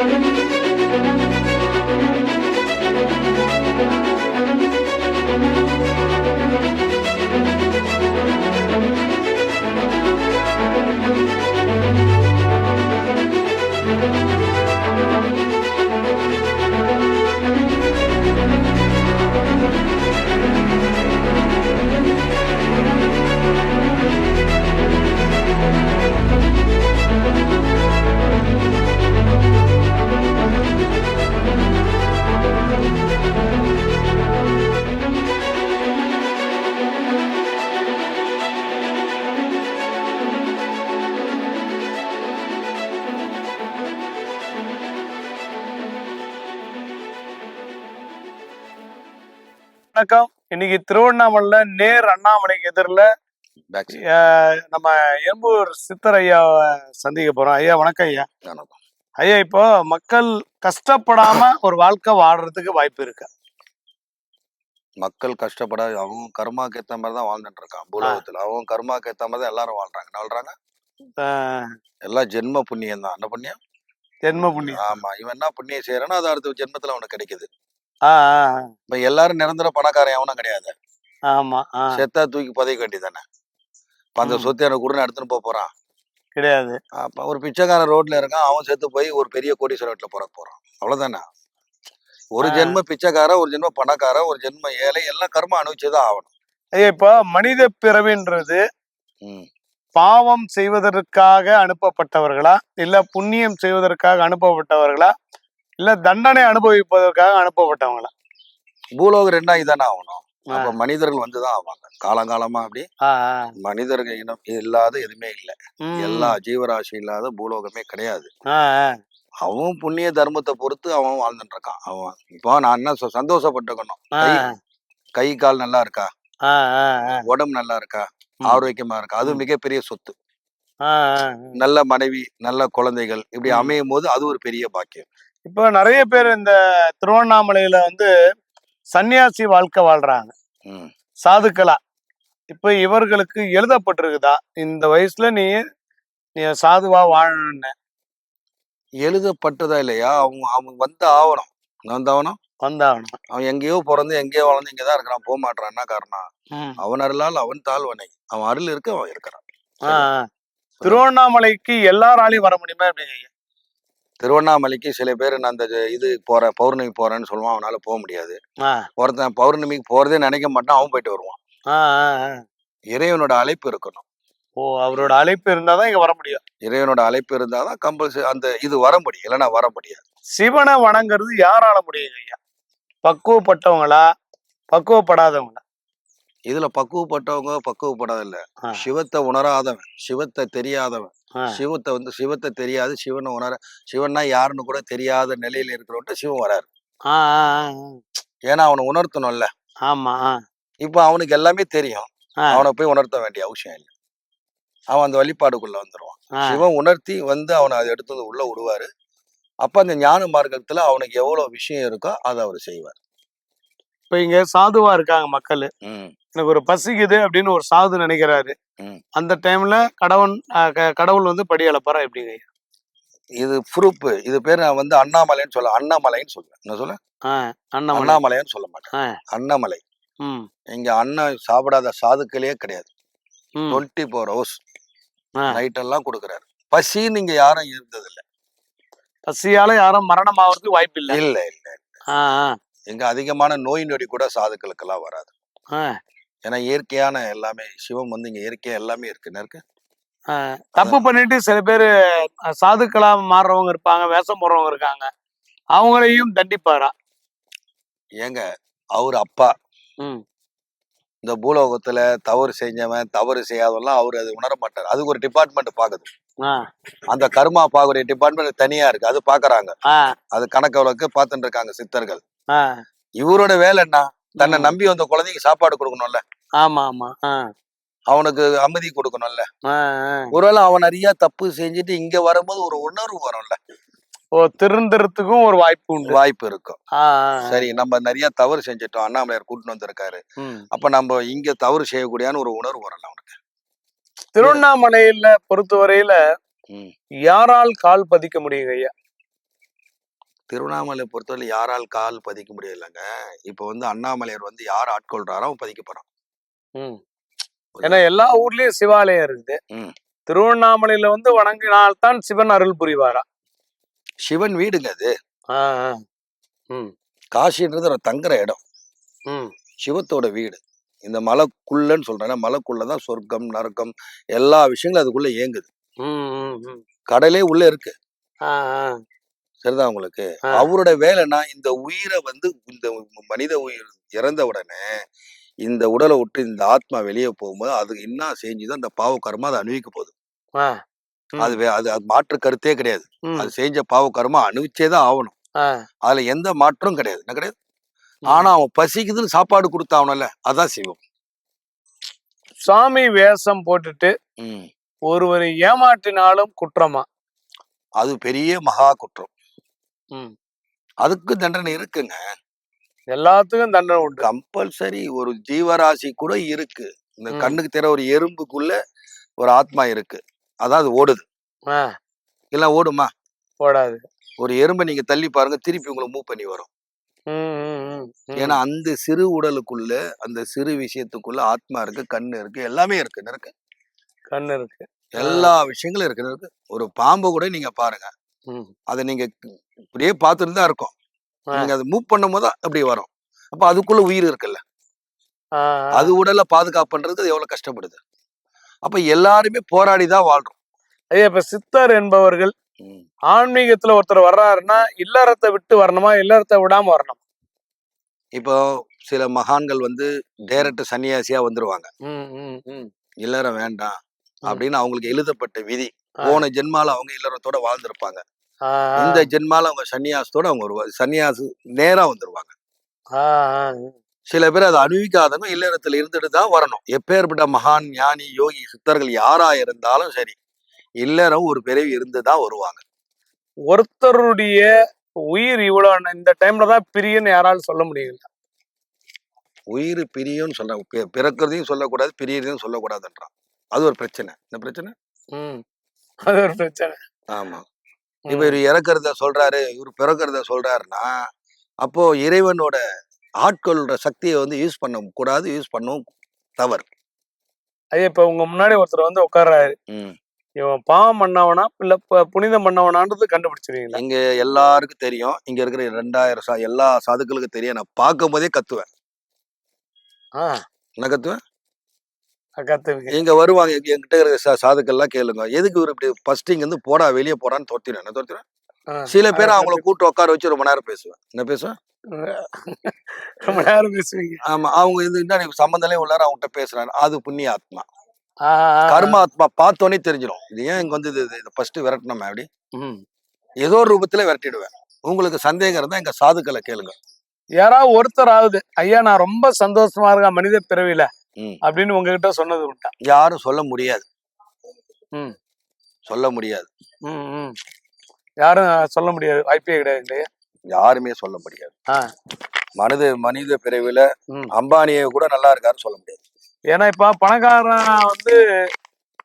thank you வணக்கம். இன்னைக்கு திருவண்ணாமலையில நேர் அண்ணாமலைக்கு எதிரில். நம்ம எம்பூர் சித்தர் ஐயாவை சந்திக்க போறோம். ஐயா வணக்கம் ஐயா. வணக்கம். ஐயா இப்போ மக்கள் கஷ்டப்படாம ஒரு வாழ்க்கை வாடுறதுக்கு வாய்ப்பு இருக்கு. மக்கள் கஷ்டப்பட அவங்க கர்மாக்கு ஏத்த மாதிரி தான் வாழ்ந்துட்டு இருக்கான் பூலோகத்துல அவங்க கர்மாக்கு ஏத்த மாதிரி தான் எல்லாரும் வாழ்றாங்க. என்ன வாழ்றாங்க? எல்லாம் ஜென்ம புண்ணியம் தான் என்ன புண்ணியம்? ஜென்ம புண்ணியம். ஆமா. இவன் என்ன புண்ணியம் செய்யறானோ அது அடுத்த ஜென்மத்துல அவனுக்கு கிடைக்குது. இப்ப எல்லாரும் நிரந்தர பணக்காரன் எவனும் கிடையாது. ஆமா செத்தா தூக்கி பதவிக்க வேண்டியதானே அந்த. சொத்து எனக்கு கூட எடுத்துன்னு போக போறான். கிடையாது. அப்ப ஒரு பிச்சைக்காரன் ரோட்ல இருக்கான் அவன் செத்து போய் ஒரு பெரிய கோடீஸ்வரர் வீட்டுல பிறக்க போறான். அவ்வளவுதானே? ஒரு. ஜென்ம பிச்சைக்காரன் ஒரு ஜென்ம பணக்காரன் ஒரு ஜென்ம ஏழை எல்லாம் கர்மம் அனுபவிச்சுதான் ஆகணும். இப்போ மனித பிறவின்றது. பாவம் செய்வதற்காக அனுப்பப்பட்டவர்களா? இல்ல புண்ணியம் செய்வதற்காக அனுப்பப்பட்டவர்களா? இல்ல தண்டனை அனுபவிப்பதற்காக அனுப்பப்பட்டவங்களா. பூலோகம் ரெண்டா இதானே ஆகணும். அப்ப மனிதர்கள் வந்துதான் ஆவாங்க. காலங்காலமா அப்படி மனிதர்கள் இனம் இல்லாத எதுவுமே இல்லை. எல்லா ஜீவராசி இல்லாத பூலோகமே கிடையாது. அவன் புண்ணிய தர்மத்தை பொறுத்து அவன் வாழ்ந்துட்டு இருக்கான். அவன் இப்போ நான் என்ன சந்தோஷப்பட்டுக்கணும். கை கால் நல்லா இருக்கா? உடம்பு நல்லா இருக்கா. ஆரோக்கியமா இருக்கா? அது. மிகப்பெரிய சொத்து. நல்ல மனைவி நல்ல குழந்தைகள் இப்படி. அமையும் போது அது ஒரு பெரிய பாக்கியம். இப்போ நிறைய பேர் இந்த திருவண்ணாமலையில வந்து சன்னியாசி வாழ்க்கை வாழ்றாங்க. சாதுக்களா. இப்போ இவர்களுக்கு எழுதப்பட்டிருக்குதா? இந்த வயசுல நீ நீ சாதுவா வாழணும்னு. எழுதப்பட்டதா இல்லையா? அவங்க அவங்க வந்து ஆகணும் வந்து ஆகணும் வந்தாகணும் அவன் எங்கேயோ பிறந்து எங்கேயோ வளர்ந்து இங்கதான் இருக்கிறான். போக மாட்டான் என்ன காரணம். அவன் அருளால் அவன் தாழ்வனை. அவன் அருள் இருக்கு அவன் இருக்கிறான். திருவண்ணாமலைக்கு எல்லாராலையும் வர முடியுமா? எப்படிங்க ஐயா? திருவண்ணாமலைக்கு சில பேர் நான் அந்த இது போறேன் பௌர்ணமி போறேன்னு சொல்லுவான் அவனால போக முடியாது. ஒருத்தன் பௌர்ணமிக்கு போறதே நினைக்க மாட்டான் அவன் போயிட்டு வருவான். இறைவனோட அழைப்பு இருக்கணும். ஓ அவரோட அழைப்பு இருந்தாதான் இங்க வர முடியும். இறைவனோட அழைப்பு இருந்தாதான் கம்பல்சரி அந்த இது வர முடியும் இல்லைன்னா வர முடியாது. சிவனை வணங்குறது யாரால முடியுங்க ஐயா? பக்குவப்பட்டவங்களா? பக்குவப்படாதவங்களா? இதுல பக்குவப்பட்டவங்க பக்குவப்படாத இல்ல. சிவத்தை உணராதவன் சிவத்தை தெரியாதவன். சிவத்தை வந்து சிவத்தை தெரியாது. சிவனை உணர சிவன்னா யாருன்னு கூட தெரியாத நிலையில இருக்கிறவன்ட்டு சிவன் வராரு. ஏன்னா அவனை உணர்த்தணும்ல. ஆமா இப்போ அவனுக்கு எல்லாமே தெரியும். அவனை போய் உணர்த்த வேண்டிய அவசியம் இல்லை. அவன் அந்த வழிபாடுக்குள்ள வந்துருவான். ஆ. சிவன் உணர்த்தி வந்து அவனை அதை எடுத்து உள்ள விடுவாரு அப்ப அந்த ஞான மார்க்கத்துல அவனுக்கு எவ்வளவு விஷயம் இருக்கோ அதை அவர் செய்வார். இப்ப இங்க சாதுவா இருக்காங்க மக்கள். எனக்கு ஒரு பசிக்குது அப்படின்னு ஒரு சாது நினைக்கிறாரு. அந்த டைம்ல கடவுள் கடவுள் வந்து படி அளப்பாரா எப்படிங்க? இது ப்ரூப் இது பேர் நான் வந்து அண்ணாமலைன்னு சொல்ல அண்ணாமலைன்னு சொல்லுவேன் என்ன சொல்ல? அண்ணாமலைன்னு சொல்ல மாட்டேன். அண்ணாமலை. இங்க அண்ணன் சாப்பிடாத சாதுக்களே கிடையாது. டுவெண்ட்டி ஃபோர் ஹவர்ஸ் ஆ. நைட் எல்லாம் கொடுக்குறாரு. பசின்னு இங்க யாரும் இருந்தது இல்ல பசியால யாரும் மரணம் ஆகிறதுக்கு வாய்ப்பு இல்லை இல்ல இல்ல. இங்க அதிகமான நோய் நொடி கூட சாதுக்களுக்கெல்லாம் வராது. ஏன்னா இயற்கையான எல்லாமே சிவம் வந்து இங்க இயற்கையா எல்லாமே இருக்கு. என்ன இருக்கு. தப்பு பண்ணிட்டு சில பேர் சாதுக்களா மாறுறவங்க இருப்பாங்க வேஷம் போடுறவங்க இருக்காங்க. அவங்களையும் தண்டிப்பாரா? ஏங்க அவர் அப்பா. இந்த பூலோகத்துல தவறு செஞ்சவன் தவறு செய்யாதவெல்லாம் அவர் அது உணர மாட்டார். அதுக்கு ஒரு டிபார்ட்மெண்ட் பாக்குது. அந்த கர்மா பாக்குற டிபார்ட்மெண்ட் தனியா இருக்கு. அது பாக்குறாங்க. அது கணக்கு வழக்கு பார்த்துட்டு இருக்காங்க சித்தர்கள். இவரோட வேலை என்ன? தன்னை. நம்பி வந்த குழந்தைக்கு சாப்பாடு கொடுக்கணும்ல? ஆமா ஆமா. அவனுக்கு அமைதி கொடுக்கணும்ல. ஒருவேளை அவன் நிறைய தப்பு செஞ்சுட்டு இங்க வரும்போது ஒரு உணர்வு வரும்ல? ஓ திருந்துறதுக்கும் ஒரு வாய்ப்பு உண்டு. வாய்ப்பு இருக்கும். சரி நம்ம நிறைய தவறு செஞ்சுட்டோம். அண்ணாமலையார் கூட்டிட்டு வந்திருக்காரு. அப்ப நம்ம இங்க தவறு செய்யக்கூடியான்னு ஒரு உணர்வு வரல அவனுக்கு? திருவண்ணாமலையில பொறுத்தவரையில. யாரால் கால் பதிக்க முடியுங்க ஐயா? திருவண்ணாமலை பொறுத்தவரை யாரால் கால் பதிக்க முடியலங்க. இப்போ வந்து அண்ணாமலையார் வந்து யார் ஆட்கொள்றாரோ அவன் பதிக்க போறான். ஏன்னா எல்லா ஊர்லயும் சிவாலயம் இருக்குது. திருவண்ணாமலையில வந்து வணங்கினால்தான் சிவன் அருள் புரிவாரா? சிவன் வீடுங்க அது. காசின்றது ஒரு தங்குற இடம். சிவத்தோட வீடு. இந்த மலைக்குள்ளன்னு சொல்றேன் மலைக்குள்ளதான் சொர்க்கம் நரக்கம் எல்லா விஷயங்களும் அதுக்குள்ள இயங்குது. கடலே உள்ள இருக்கு. சரிதான் உங்களுக்கு. அவரோட வேலைன்னா இந்த உயிரை வந்து இந்த மனித உயிர் இறந்த உடனே இந்த உடலை விட்டு இந்த ஆத்மா வெளியே போகும்போது அதுக்கு என்ன செஞ்சுதோ அந்த பாவ கர்மா அதை அனுபவிக்க போகுது. அது அது அது மாற்று கருத்தே கிடையாது. அது செஞ்ச பாவ கர்மா அனுபவிச்சே தான் ஆகணும். அதுல எந்த மாற்றம் கிடையாது என்ன கிடையாது. ஆனா அவன் பசிக்குதுன்னு சாப்பாடு கொடுத்தாவனல்ல அதான் சிவம் சுவாமி வேஷம் போட்டுட்டு. ஒருவரை ஏமாற்றினாலும் குற்றமா அது பெரிய மகா குற்றம். அதுக்கு தண்டனை இருக்குங்க. எல்லாத்துக்கும் தண்டனை உண்டு. கம்பல்சரி ஒரு ஜீவராசி கூட இருக்கு. இந்த. கண்ணுக்கு தெரிய ஒரு எறும்புக்குள்ள ஒரு ஆத்மா இருக்கு. அதான் அது ஓடுது இல்ல ஓடுமா? போடாது ஒரு எறும்பை நீங்க தள்ளி பாருங்க திருப்பி உங்களை மூவ் பண்ணி வரும். ஏன்னா அந்த சிறு உடலுக்குள்ள அந்த சிறு விஷயத்துக்குள்ள ஆத்மா இருக்கு கண்ணு இருக்கு எல்லாமே இருக்கு. இருக்கு? கண்ணு இருக்கு. எல்லா விஷயங்களும் இருக்கு. இருக்கு. ஒரு பாம்பை கூட நீங்க பாருங்க. அதை நீங்க இப்படியே பார்த்துட்டு தான் இருக்கும். நீங்க அதை மூவ் பண்ணும் போது அப்படி வரும் அப்ப அதுக்குள்ள உயிர் இருக்குல்ல. அது உடலை பாதுகாப்பு பண்றதுக்கு எவ்வளவு கஷ்டப்படுது அப்ப எல்லாருமே போராடி தான் வாழ்றோம் ஐயா இப்ப சித்தர் என்பவர்கள். ஆன்மீகத்துல ஒருத்தர் வர்றாருன்னா இல்லறத்தை விட்டு வரணுமா இல்லறத்தை விடாம வரணும் இப்போ சில மகான்கள் வந்து டைரக்ட் சன்னியாசியா வந்துருவாங்க. இல்லறம் வேண்டாம். அப்படின்னு அவங்களுக்கு எழுதப்பட்ட விதி. போன ஜென்மால அவங்க இல்லறத்தோட வாழ்ந்திருப்பாங்க. இந்த ஜென்மால அவங்க சன்னியாசத்தோட அவங்க வருவாங்க சன்னியாசு நேரா வந்துருவாங்க. சில பேர் அதை அனுபவிக்காதவங்க இல்லறத்துல இருந்துட்டு தான் வரணும். எப்பேற்பட்ட மகான் ஞானி யோகி சித்தர்கள் யாரா இருந்தாலும் சரி இல்லறம் ஒரு பிறவி இருந்து தான் வருவாங்க. ஒருத்தருடைய உயிர் இவ்வளவு இந்த டைம்ல தான் பிரியுன்னு யாராலும் சொல்ல முடியுங்களா உயிர் பிரியும்னு சொல்றாங்க பி- பிறக்கிறதையும் சொல்லக்கூடாது பிரியறதையும் சொல்லக்கூடாதுன்றான். அது ஒரு பிரச்சனை. இந்த பிரச்சனை. அது ஒரு பிரச்சனை. ஆமா. ம். இவர் இறக்குறத சொல்றாரு இவர் பிறக்கிறத சொல்றாருன்னா அப்போ இறைவனோட ஆட்களோட சக்தியை வந்து யூஸ் பண்ண கூடாது யூஸ் பண்ணவும் தவறு. ஐயா இப்ப உங்க முன்னாடி ஒருத்தர் வந்து உட்கார்றாரு. இவன் பாவம் பண்ணவனா இல்ல புனிதம் பண்ணவனான்றது கண்டுபிடிச்சிருவீங்களா? இங்க எல்லாருக்கும் தெரியும். இங்க இருக்கிற ரெண்டாயிரம் சா எல்லா சாதுக்களுக்கும் தெரியும். நான் பார்க்கும் போதே கத்துவேன். ஆ. என்ன கத்துவேன்? இங்க வருவாங்க எங்க- என்கிட்ட இருக்கிற சாதுக்கள்லாம் கேளுங்க. எதுக்கு இவர் இப்படி இங்க இருந்து போடா வெளியே போடான்னு துரத்திடுவேன் என்ன துரத்திடுவேன் ஆ. சில பேர் அவங்கள கூட்டு உட்கார வச்சு ரொம்ப நேரம் பேசுவேன் என்ன பேசுவேன் ரொம்ப நேரம் பேசுவீங்க. ஆமா அவங்க இது என்ன சம்பந்தமே உள்ளார அவங்ககிட்ட பேசுறாங்க. அது புண்ணிய ஆத்மா ஆ, ஆ, ஆ. கர்ம ஆத்மா பார்த்தோன்னே தெரிஞ்சிடும் இது ஏன் இங்க வந்து இது ஃபர்ஸ்ட் விரட்டணுமா அப்படி. ஏதோ ஒரு ரூபத்துல விரட்டிடுவேன். உங்களுக்கு சந்தேகம் இருந்தா எங்க சாதுக்களை கேளுங்க. யாராவது ஒருத்தராவது ஐயா நான் ரொம்ப சந்தோஷமா இருக்கேன் மனித பிறவில ம். அப்படின்னு உங்ககிட்ட சொன்னது உண்டா? யாரும் சொல்ல முடியாது. ம். சொல்ல முடியாது. யாரும் சொல்ல முடியாது. வாய்ப்பே கிடையாது இல்லையா? யாருமே சொல்ல முடியாது. மனித மனித பிறவில ம். அம்பானியை கூட நல்லா இருக்காருன்னு சொல்ல முடியாது. ஏன்னா இப்ப பணக்காரன் வந்து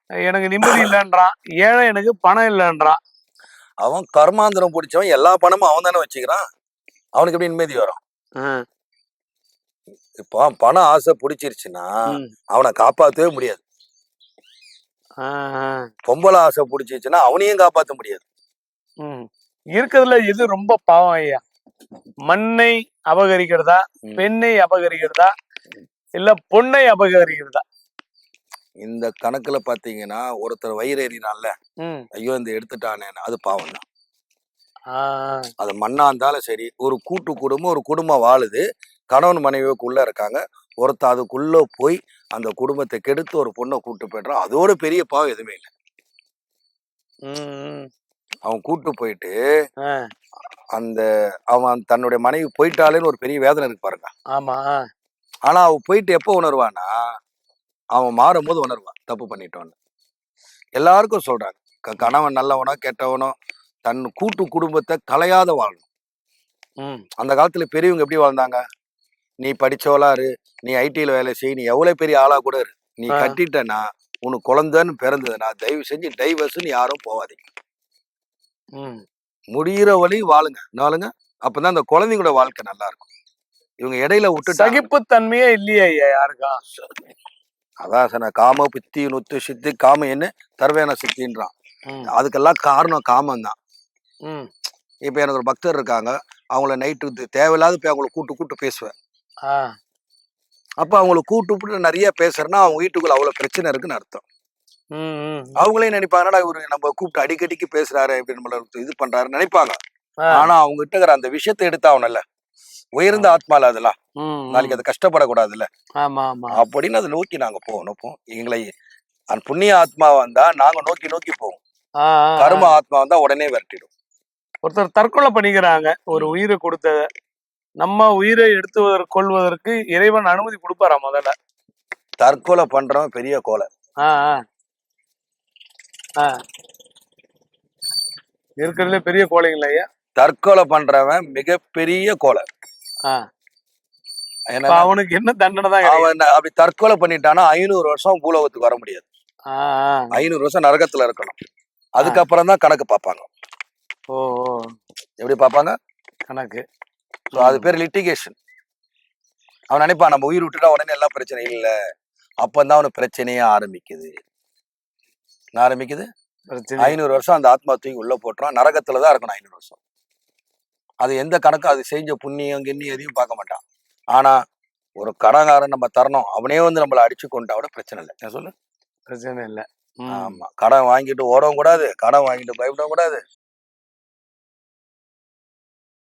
எனக்கு நிம்மதி இல்லைன்றான். ஏழை எனக்கு பணம் இல்லைன்றான். அவன் கர்மாந்திரம் பிடிச்சவன் எல்லா பணமும் அவன் தானே வச்சுக்கிறான். அவனுக்கு எப்படி நிம்மதி வரும்? இப்போ பணம் ஆசை பிடிச்சிருச்சுன்னா. அவனை காப்பாத்தவே முடியாது. பொம்பளை ஆசை பிடிச்சிருச்சுன்னா அவனையும் காப்பாத்த முடியாது. இருக்கிறதுல எது ரொம்ப பாவம் ஐயா மண்ணை அபகரிக்கிறதா. பெண்ணை அபகரிக்கிறதா இல்ல பொண்ணை அபகரிக்கிறதா இந்த கணக்குல பாத்தீங்கன்னா ஒருத்தர் வயிறு எறினால. ஐயோ இந்த எடுத்துட்டானே அது பாவம் தான். அது மண்ணா இருந்தாலும் சரி ஒரு கூட்டு குடும்பம் ஒரு குடும்பம் வாழுது கணவன் மனைவிக்குள்ள இருக்காங்க. ஒருத்தன் அதுக்குள்ள போய் அந்த குடும்பத்தை கெடுத்து ஒரு பொண்ணை கூட்டு போயிடுறான். அதோட பெரிய பாவம் எதுவுமே இல்லை. அவன் கூட்டு போயிட்டு அந்த அவன் தன்னுடைய மனைவி போயிட்டாலேன்னு ஒரு பெரிய வேதனை இருக்கு பாருங்க. ஆமா ஆனா அவன் போயிட்டு எப்போ உணர்வானா அவன் மாறும்போது உணர்வான். தப்பு பண்ணிட்டோன்னு. எல்லாருக்கும் சொல்றாங்க. கணவன் நல்லவனோ கெட்டவனோ தன் கூட்டு குடும்பத்தை கலையாத வாழணும். அந்த காலத்துல பெரியவங்க எப்படி வாழ்ந்தாங்க? நீ படிச்சவளா இரு நீ ஐடில வேலை செய் நீ எவ்வளவு பெரிய ஆளா கூட இரு. நீ. கட்டிட்டனா உனக்கு குழந்தைன்னு பிறந்ததுன்னா தயவு செஞ்சு டைவர்ஸ்ன்னு யாரும் போவாதீங்க. ம். முடியிற வழி வாழுங்க. வாழுங்க அப்பதான் அந்த குழந்தைங்களோட வாழ்க்கை நல்லா இருக்கும். இவங்க இடையில விட்டுட்டு சகிப்புத்தன்மையே இல்லையே ஐயா யாருக்கா? அதான் சொன்ன காம பித்தி நுத்து சித்தி காம என்ன? தர்வேன சித்தின்றான். அதுக்கெல்லாம் காரணம் காமம் தான். ம். இப்ப எனக்கு ஒரு பக்தர் இருக்காங்க. அவங்கள நைட்டு தேவையில்லாத போய் அவங்கள கூட்டு கூட்டு பேசுவேன். அப்ப அவங்கள கூட்டு நிறைய பேசுறேன்னா அவங்க வீட்டுக்குள்ள அவ்வளவு பிரச்சனை இருக்குன்னு அர்த்தம். அவங்களே நினைப்பாங்கடா இவரு நம்ம கூப்பிட்டு அடிக்கடிக்கு பேசுறாரு இப்படி நம்மள இது பண்றாரு நினைப்பாங்க. ஆனா அவங்க கிட்ட அந்த விஷயத்தை எடுத்தாவனல்ல உயர்ந்த ஆத்மால அதெல்லாம். நாளைக்கு அது கஷ்டப்படக்கூடாதுல்ல. அப்படின்னு அதை நோக்கி நாங்க போகணும். எங்களை அந்த புண்ணிய ஆத்மா வந்தா நாங்க நோக்கி நோக்கி போவோம். கர்ம ஆத்மா வந்தா உடனே விரட்டிடும். ஒருத்தர் தற்கொலை பண்ணிக்கிறாங்க. ஒரு உயிரை கொடுத்தத. நம்ம உயிரை எடுத்து கொள்வதற்கு இறைவன் அனுமதி கொடுப்பாரா முதல்ல? தற்கொலை பண்றவன் பெரிய கோலை. இருக்கிறதுல பெரிய கோழைங்களா ஐயா தற்கொலை பண்றவன் மிகப்பெரிய கோலை. அவனுக்கு என்ன தண்டனை தான்? அவன் அப்படி தற்கொலை பண்ணிட்டானா ஐநூறு வருஷம் பூலோகத்துக்கு வர முடியாது. ஐநூறு வருஷம் நரகத்துல இருக்கணும். அதுக்கப்புறம் தான் கணக்கு பார்ப்பாங்க. ஓ. எப்படி பார்ப்பாங்க? கணக்கு. ஸோ அது பேர் லிட்டிகேஷன் அவன் நினைப்பான் நம்ம உயிர் விட்டுட்டா உடனே எல்லாம் பிரச்சனை இல்ல. அப்பந்தான் அவனுக்கு பிரச்சனையே ஆரம்பிக்குது. ஆரம்பிக்குது? ஐநூறு வருஷம் அந்த ஆத்மா தூக்கி உள்ள போட்டுறான் நரகத்துல தான் இருக்கணும் ஐநூறு வருஷம். அது எந்த கணக்கும் அது செஞ்ச புண்ணியம் கிண்ணி எதையும் பார்க்க மாட்டான். ஆனா ஒரு கடன்காரன் நம்ம தரணும். அவனே வந்து நம்மளை அடிச்சு கொண்டா கூட பிரச்சனை இல்லை. என்ன சொல்லு? பிரச்சனை இல்ல. ஆமா. கடன் வாங்கிட்டு ஓடவும் கூடாது. கடன் வாங்கிட்டு பயப்படவும் கூடாது.